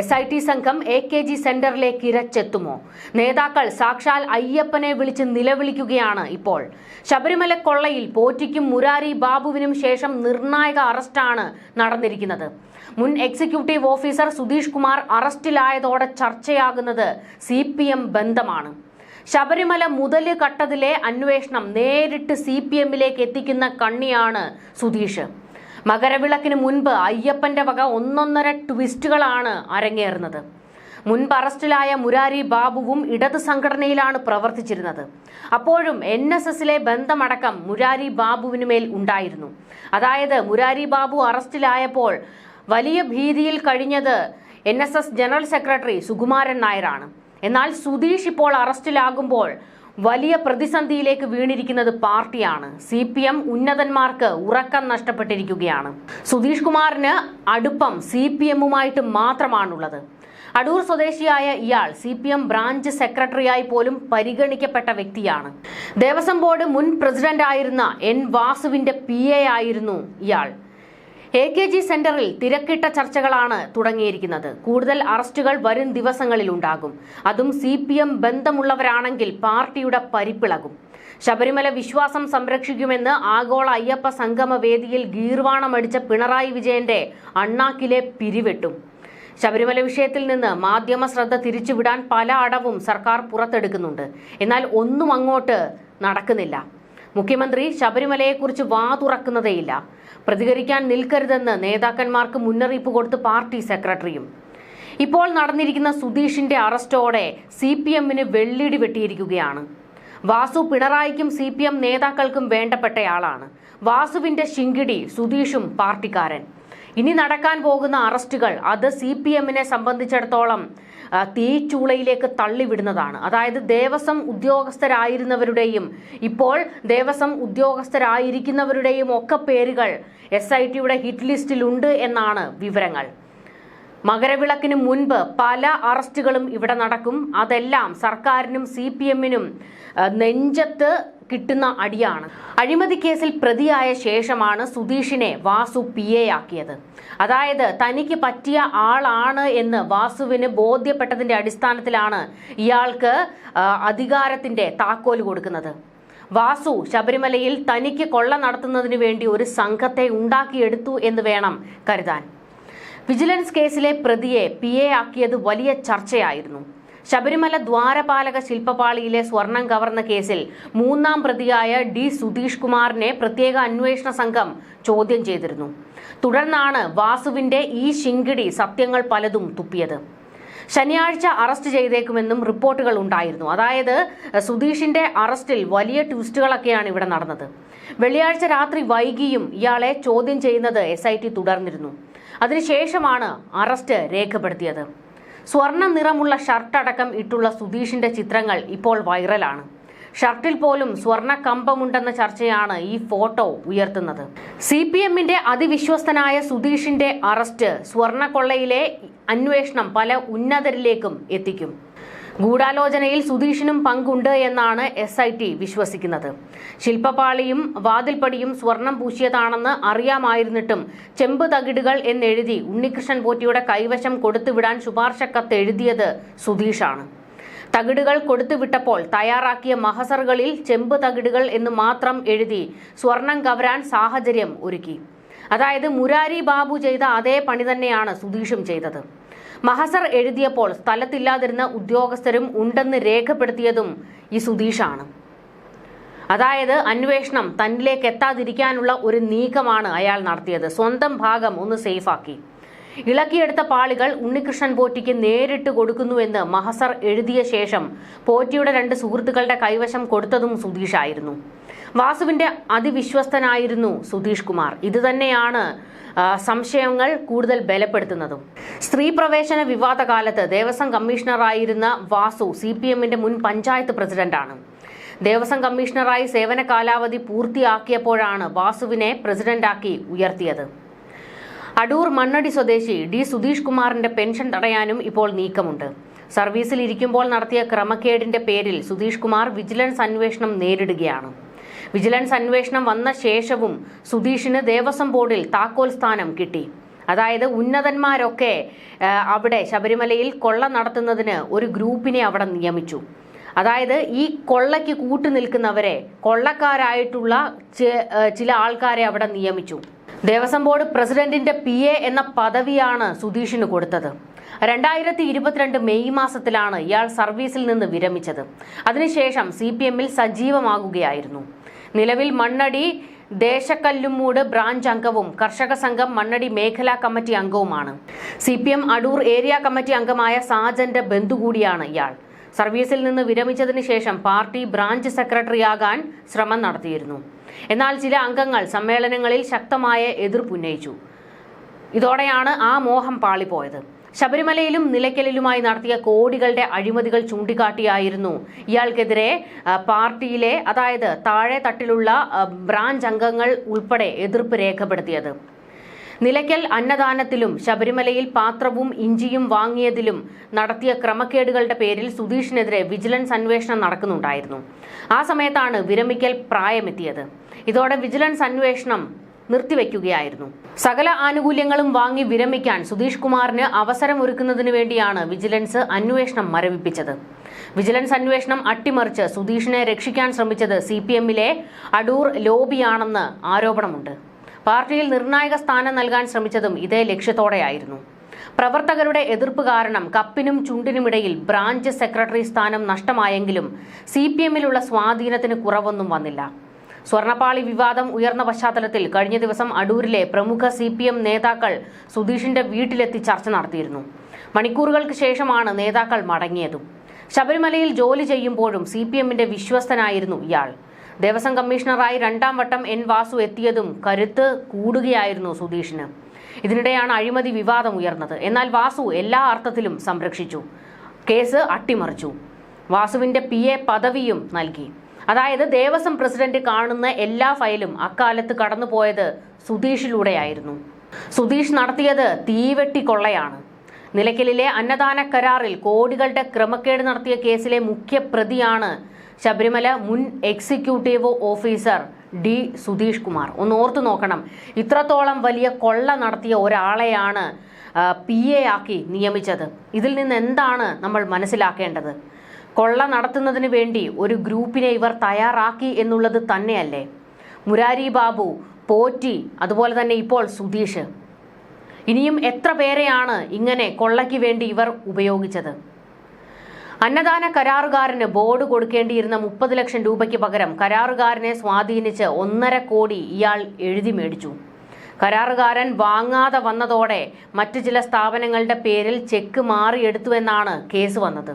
S I T സംഘം A K G സെന്ററിലേക്ക് ഇരച്ചെത്തുമോ? നേതാക്കൾ സാക്ഷാൽ അയ്യപ്പനെ വിളിച്ച് നിലവിളിക്കുകയാണ് ഇപ്പോൾ. ശബരിമല കൊള്ളയിൽ പോറ്റിക്കും മുരാരി ബാബുവിനും ശേഷം നിർണായക അറസ്റ്റാണ് നടന്നിരിക്കുന്നത്. മുൻ എക്സിക്യൂട്ടീവ് ഓഫീസർ സുധീഷ് കുമാർ അറസ്റ്റിലായതോടെ ചർച്ചയാകുന്നത് സി ബന്ധമാണ്. ശബരിമല മുതൽ കട്ടതിലെ അന്വേഷണം നേരിട്ട് സി പി എമ്മിലേക്ക് എത്തിക്കുന്ന കണ്ണിയാണ് സുധീഷ്. മകരവിളക്കിന് മുൻപ് അയ്യപ്പന്റെ വക ഒന്നൊന്നര ട്വിസ്റ്റുകളാണ് അരങ്ങേറുന്നത്. മുൻപ് അറസ്റ്റിലായ മുരാരി ബാബുവും ഇടത് സംഘടനയിലാണ് പ്രവർത്തിച്ചിരുന്നത്. അപ്പോഴും എൻ എസ് എസിലെ ബന്ധമടക്കം മുരാരി ബാബുവിനുമേൽ ഉണ്ടായിരുന്നു. അതായത് മുരാരി ബാബു അറസ്റ്റിലായപ്പോൾ വലിയ ഭീതിയിൽ കഴിഞ്ഞത് എൻ ജനറൽ സെക്രട്ടറി സുകുമാരൻ നായരാണ്. എന്നാൽ സുധീഷ് ഇപ്പോൾ അറസ്റ്റിലാകുമ്പോൾ വലിയ പ്രതിസന്ധിയിലേക്ക് വീണിരിക്കുന്നത് പാർട്ടിയാണ്. സി പി എം ഉന്നതന്മാർക്ക് ഉറക്കം നഷ്ടപ്പെട്ടിരിക്കുകയാണ്. സുധീഷ് കുമാറിന് അടുപ്പം സി പി എമ്മുമായിട്ട് മാത്രമാണുള്ളത്. അടൂർ സ്വദേശിയായ ഇയാൾ സി പി എം ബ്രാഞ്ച് സെക്രട്ടറിയായി പോലും പരിഗണിക്കപ്പെട്ട വ്യക്തിയാണ്. ദേവസ്വം ബോർഡ് മുൻ പ്രസിഡന്റ് ആയിരുന്ന എൻ വാസുവിന്റെ പി ആയിരുന്നു ഇയാൾ. എ കെ ജി സെന്ററിൽ തിരക്കിട്ട ചർച്ചകളാണ് തുടങ്ങിയിരിക്കുന്നത്. കൂടുതൽ അറസ്റ്റുകൾ വരും ദിവസങ്ങളിൽ ഉണ്ടാകും അതും സി പി എം ബന്ധമുള്ളവരാണെങ്കിൽ പാർട്ടിയുടെ പരിപ്പിളകും. ശബരിമല വിശ്വാസം സംരക്ഷിക്കുമെന്ന് ആഗോള അയ്യപ്പ സംഗമവേദിയിൽ ഗീർവാണമടിച്ച പിണറായി വിജയന്റെ അണ്ണാക്കിലെ പിരിവെട്ടും. ശബരിമല വിഷയത്തിൽ നിന്ന് മാധ്യമ ശ്രദ്ധ തിരിച്ചുവിടാൻ പല അടവും സർക്കാർ പുറത്തെടുക്കുന്നുണ്ട്. എന്നാൽ ഒന്നും അങ്ങോട്ട് നടക്കുന്നില്ല. മുഖ്യമന്ത്രി ശബരിമലയെക്കുറിച്ച് വാ തുറക്കുന്നതേയില്ല. പ്രതികരിക്കാൻ നിൽക്കരുതെന്ന് നേതാക്കന്മാർക്ക് മുന്നറിയിപ്പ് കൊടുത്ത് പാർട്ടി സെക്രട്ടറിയും. ഇപ്പോൾ നടന്നിരിക്കുന്ന സുധീഷിന്റെ അറസ്റ്റോടെ സി പി എമ്മിന് വെള്ളിടി വെട്ടിയിരിക്കുകയാണ്. വാസു പിണറായിക്കും സി പി എം നേതാക്കൾക്കും വേണ്ടപ്പെട്ടയാളാണ്. വാസുവിന്റെ ശിങ്കിടി സുധീഷും പാർട്ടിക്കാരൻ. ഇനി നടക്കാൻ പോകുന്ന അറസ്റ്റുകൾ അത് സി പി എമ്മിനെ സംബന്ധിച്ചിടത്തോളം തീച്ചൂളയിലേക്ക് തള്ളിവിടുന്നതാണ്. അതായത് ദേവസ്വം ഉദ്യോഗസ്ഥരായിരുന്നവരുടെയും ഇപ്പോൾ ദേവസ്വം ഉദ്യോഗസ്ഥരായിരിക്കുന്നവരുടെയും ഒക്കെ പേരുകൾ എസ് ഐ ടിയുടെ ഹിറ്റ് ലിസ്റ്റിലുണ്ട് എന്നാണ് വിവരങ്ങൾ. മകരവിളക്കിന് മുൻപ് പല അറസ്റ്റുകളും ഇവിടെ നടക്കും. അതെല്ലാം സർക്കാരിനും സി പി എമ്മിനും നെഞ്ചത്ത് കിട്ടുന്ന അടിയാണ്. അഴിമതി കേസിൽ പ്രതിയായ ശേഷമാണ് സുധീഷിനെ വാസു പി എ ആക്കിയത്. അതായത് തനിക്ക് പറ്റിയ ആളാണ് എന്ന് വാസുവിന് ബോധ്യപ്പെട്ടതിന്റെ അടിസ്ഥാനത്തിലാണ് ഇയാൾക്ക് അധികാരത്തിന്റെ താക്കോൽ കൊടുക്കുന്നത്. വാസു ശബരിമലയിൽ തനിക്ക് കൊള്ള നടത്തുന്നതിന് വേണ്ടി ഒരു സംഘത്തെ ഉണ്ടാക്കിയെടുത്തു എന്ന് വേണം കരുതാൻ. വിജിലൻസ് കേസിലെ പ്രതിയെ പി എ ആക്കിയത് വലിയ ചർച്ചയായിരുന്നു. ശബരിമല ദ്വാരപാലക ശില്പപാളിയിലെ സ്വർണം കവർന്ന കേസിൽ മൂന്നാം പ്രതിയായ ഡി സുധീഷ് കുമാറിനെ പ്രത്യേക അന്വേഷണ സംഘം ചോദ്യം ചെയ്തിരുന്നു. തുടർന്നാണ് വാസുവിന്റെ ഈ ശിങ്കിടി സത്യങ്ങൾ പലതും തുപ്പിയത്. ശനിയാഴ്ച അറസ്റ്റ് ചെയ്തേക്കുമെന്നും റിപ്പോർട്ടുകൾ ഉണ്ടായിരുന്നു. അതായത് സുധീഷിന്റെ അറസ്റ്റിൽ വലിയ ട്വിസ്റ്റുകളൊക്കെയാണ് ഇവിടെ നടന്നത്. വെള്ളിയാഴ്ച രാത്രി വൈകിയും ഇയാളെ ചോദ്യം ചെയ്യുന്നത് എസ് തുടർന്നിരുന്നു. അതിനുശേഷമാണ് അറസ്റ്റ് രേഖപ്പെടുത്തിയത്. സ്വർണ നിറമുള്ള ഷർട്ട് അടക്കം ഇട്ടുള്ള സുധീഷിന്റെ ചിത്രങ്ങൾ ഇപ്പോൾ വൈറലാണ്. ഷർട്ടിൽ പോലും സ്വർണ കമ്പമുണ്ടെന്ന ചർച്ചയാണ് ഈ ഫോട്ടോ ഉയർത്തുന്നത്. സി പി എമ്മിന്റെ അതിവിശ്വസ്തനായ സുധീഷിന്റെ അറസ്റ്റ് സ്വർണക്കൊള്ളയിലെ അന്വേഷണം പല ഉന്നതരിലേക്കും എത്തിക്കും. ഗൂഢാലോചനയിൽ സുധീഷിനും പങ്കുണ്ട് എന്നാണ് എസ് ഐ ടി വിശ്വസിക്കുന്നത്. ശില്പപാളിയും വാതിൽപ്പടിയും സ്വർണം പൂശിയതാണെന്ന് അറിയാമായിരുന്നിട്ടും ചെമ്പ് തകിടുകൾ എന്നെഴുതി ഉണ്ണികൃഷ്ണൻ പോറ്റിയുടെ കൈവശം കൊടുത്തുവിടാൻ ശുപാർശ കത്ത് എഴുതിയത് സുധീഷാണ്. തകിടുകൾ കൊടുത്തുവിട്ടപ്പോൾ തയ്യാറാക്കിയ മഹസറുകളിൽ ചെമ്പ് തകിടുകൾ എന്ന് മാത്രം എഴുതി സ്വർണം കവരാൻ സാഹചര്യം ഒരുക്കി. അതായത് മുരാരി ബാബു ചെയ്ത അതേ പണി തന്നെയാണ് സുധീഷും ചെയ്തത്. മഹസർ എഴുതിയപ്പോൾ സ്ഥലത്തില്ലാതിരുന്ന ഉദ്യോഗസ്ഥരും ഉണ്ടെന്ന് രേഖപ്പെടുത്തിയതും ഈ സുധീഷാണ്. അതായത് അന്വേഷണം തന്നിലേക്ക് എത്താതിരിക്കാനുള്ള ഒരു നീക്കമാണ് അയാൾ നടത്തിയത്. സ്വന്തം ഭാഗം ഒന്ന് സേഫാക്കി. ഇളക്കിയെടുത്ത പാളികൾ ഉണ്ണികൃഷ്ണൻ പോറ്റിക്ക് നേരിട്ട് കൊടുക്കുന്നുവെന്ന് മഹസർ എഴുതിയ ശേഷം പോറ്റിയുടെ രണ്ട് സുഹൃത്തുക്കളുടെ കൈവശം കൊടുത്തതും സുധീഷായിരുന്നു. വാസുവിന്റെ അതിവിശ്വസ്തനായിരുന്നു സുധീഷ് കുമാർ. ഇതുതന്നെയാണ് സംശയങ്ങൾ കൂടുതൽ ബലപ്പെടുത്തുന്നതും. സ്ത്രീ പ്രവേശന വിവാദ കാലത്ത് ദേവസ്വം കമ്മീഷണറായിരുന്ന വാസു സി പി എമ്മിന്റെ മുൻ പഞ്ചായത്ത് പ്രസിഡന്റാണ്. ദേവസ്വം കമ്മീഷണറായി സേവന കാലാവധി പൂർത്തിയാക്കിയപ്പോഴാണ് വാസുവിനെ പ്രസിഡന്റാക്കി ഉയർത്തിയത്. അടൂർ മണ്ണടി സ്വദേശി ഡി സുധീഷ് കുമാറിന്റെ പെൻഷൻ തടയാനും ഇപ്പോൾ നീക്കമുണ്ട്. സർവീസിൽ ഇരിക്കുമ്പോൾ നടത്തിയ ക്രമക്കേടിന്റെ പേരിൽ സുധീഷ് കുമാർ വിജിലൻസ് അന്വേഷണം നേരിടുകയാണ്. വിജിലൻസ് അന്വേഷണം വന്ന ശേഷവും സുധീഷിന് ദേവസ്വം ബോർഡിൽ താക്കോൽ സ്ഥാനം കിട്ടി. അതായത് ഉന്നതന്മാരൊക്കെ അവിടെ ശബരിമലയിൽ കൊള്ള നടത്തുന്നതിന് ഒരു ഗ്രൂപ്പിനെ അവിടെ നിയമിച്ചു. അതായത് ഈ കൊള്ളയ്ക്ക് കൂട്ടു നിൽക്കുന്നവരെ കൊള്ളക്കാരായിട്ടുള്ള ചില ആൾക്കാരെ അവിടെ നിയമിച്ചു. ദേവസ്വം ബോർഡ് പ്രസിഡന്റിന്റെ പി എന്ന പദവിയാണ് സുധീഷിന് കൊടുത്തത്. രണ്ടായിരത്തി ഇരുപത്തിരണ്ട് മെയ് മാസത്തിലാണ് ഇയാൾ സർവീസിൽ നിന്ന് വിരമിച്ചത്. അതിനുശേഷം സി പി എമ്മിൽ സജീവമാകുകയായിരുന്നു. നിലവിൽ മണ്ണടി ദേശക്കല്ലുമൂട് ബ്രാഞ്ച് അംഗവും കർഷക സംഘം മണ്ണടി മേഖലാ committee അംഗവുമാണ്. C P M Adoor area committee അംഗമായ സാജന്റെ ബന്ധു കൂടിയാണ് ഇയാൾ. സർവീസിൽ നിന്ന് വിരമിച്ചതിന് ശേഷം പാർട്ടി ബ്രാഞ്ച് സെക്രട്ടറിയാകാൻ ശ്രമം നടത്തിയിരുന്നു. എന്നാൽ ചില അംഗങ്ങൾ സമ്മേളനങ്ങളിൽ ശക്തമായ എതിർപ്പുന്നയിച്ചു ഇതോടെയാണ് ആ മോഹം പാളിപ്പോയത്. ശബരിമലയിലും നിലയ്ക്കലിലുമായി നടത്തിയ കോടികളുടെ അഴിമതികൾ ചൂണ്ടിക്കാട്ടിയായിരുന്നു. ഇയാൾക്കെതിരെ പാർട്ടിയിലെ അതായത് താഴെ തട്ടിലുള്ള ബ്രാഞ്ച് അംഗങ്ങൾ ഉൾപ്പെടെ എതിർപ്പ് രേഖപ്പെടുത്തിയത്. നിലയ്ക്കൽ അന്നദാനത്തിലും ശബരിമലയിൽ പാത്രവും ഇഞ്ചിയും വാങ്ങിയതിലും നടത്തിയ ക്രമക്കേടുകളുടെ പേരിൽ സുധീഷിനെതിരെ വിജിലൻസ് അന്വേഷണം നടക്കുന്നുണ്ടായിരുന്നു. ആ സമയത്താണ് വിരമിക്കൽ പ്രായമെത്തിയത്. ഇതോടെ വിജിലൻസ് അന്വേഷണം നിർത്തിവെക്കുകയായിരുന്നു. സകല ആനുകൂല്യങ്ങളും വാങ്ങി വിരമിക്കാൻ സുധീഷ് കുമാറിന് അവസരമൊരുക്കുന്നതിനു വേണ്ടിയാണ് വിജിലൻസ് അന്വേഷണം മരവിപ്പിച്ചത്. വിജിലൻസ് അന്വേഷണം അട്ടിമറിച്ച് സുധീഷിനെ രക്ഷിക്കാൻ ശ്രമിച്ചത് സി പി എമ്മിലെ അടൂർ ലോബിയാണെന്ന് ആരോപണമുണ്ട്. പാർട്ടിയിൽ നിർണായക സ്ഥാനം നൽകാൻ ശ്രമിച്ചതും ഇതേ ലക്ഷ്യത്തോടെയായിരുന്നു. പ്രവർത്തകരുടെ എതിർപ്പ് കാരണം കപ്പിനും ചുണ്ടിനുമിടയിൽ ബ്രാഞ്ച് സെക്രട്ടറി സ്ഥാനം നഷ്ടമായെങ്കിലും സി പി എമ്മിലുള്ള സ്വാധീനത്തിന് കുറവൊന്നും വന്നില്ല. സ്വർണപ്പാളി വിവാദം ഉയർന്ന പശ്ചാത്തലത്തിൽ കഴിഞ്ഞ ദിവസം അടൂരിലെ പ്രമുഖ സി നേതാക്കൾ സുധീഷിന്റെ വീട്ടിലെത്തി ചർച്ച നടത്തിയിരുന്നു. മണിക്കൂറുകൾക്ക് ശേഷമാണ് നേതാക്കൾ മടങ്ങിയതും. ശബരിമലയിൽ ജോലി ചെയ്യുമ്പോഴും സി പി എമ്മിന്റെ വിശ്വസ്തനായിരുന്നു ഇയാൾ. ദേവസ്വം കമ്മീഷണറായി രണ്ടാം വട്ടം എൻ വാസു എത്തിയതും കരുത്ത് കൂടുകയായിരുന്നു സുധീഷിന്. ഇതിനിടെയാണ് അഴിമതി വിവാദം ഉയർന്നത്. എന്നാൽ വാസു എല്ലാ അർത്ഥത്തിലും സംരക്ഷിച്ചു. കേസ് അട്ടിമറിച്ചു. വാസുവിന്റെ പി എ പദവിയും നൽകി. അതായത് ദേവസ്വം പ്രസിഡന്റ് കാണുന്ന എല്ലാ ഫയലും അക്കാലത്ത് കടന്നുപോയത് സുധീഷിലൂടെയായിരുന്നു. സുധീഷ് നടത്തിയത് തീവെട്ടി കൊള്ളയാണ്. നിലയ്ക്കലിലെ അന്നദാന കരാറിൽ കോടികളുടെ ക്രമക്കേട് നടത്തിയ കേസിലെ മുഖ്യ പ്രതിയാണ് ശബരിമല മുൻ executive officer D Sudheesh Kumar. ഒന്ന് ഓർത്തു നോക്കണം. ഇത്രത്തോളം വലിയ കൊള്ള നടത്തിയ ഒരാളെയാണ് പി എ ആക്കി നിയമിച്ചത്. ഇതിൽ നിന്ന് എന്താണ് നമ്മൾ മനസ്സിലാക്കേണ്ടത്? കൊള്ള നടത്തുന്നതിന് വേണ്ടി ഒരു ഗ്രൂപ്പിനെ ഇവർ തയ്യാറാക്കി എന്നുള്ളത് തന്നെയല്ലേ? മുരാരി ബാബു പോറ്റി അതുപോലെ തന്നെ ഇപ്പോൾ സുധീഷ്. ഇനിയും എത്ര പേരെയാണ് ഇങ്ങനെ കൊള്ളയ്ക്ക് വേണ്ടി ഇവർ ഉപയോഗിച്ചത്? അന്നദാന കരാറുകാരന് ബോർഡ് കൊടുക്കേണ്ടിയിരുന്ന മുപ്പത് ലക്ഷം രൂപയ്ക്ക് പകരം കരാറുകാരനെ സ്വാധീനിച്ച് ഒന്നര കോടി ഇയാൾ എഴുതി മേടിച്ചു. കരാറുകാരൻ വാങ്ങാതെ വന്നതോടെ മറ്റു ചില സ്ഥാപനങ്ങളുടെ പേരിൽ ചെക്ക് മാറിയെടുത്തുവെന്നാണ് കേസ് വന്നത്.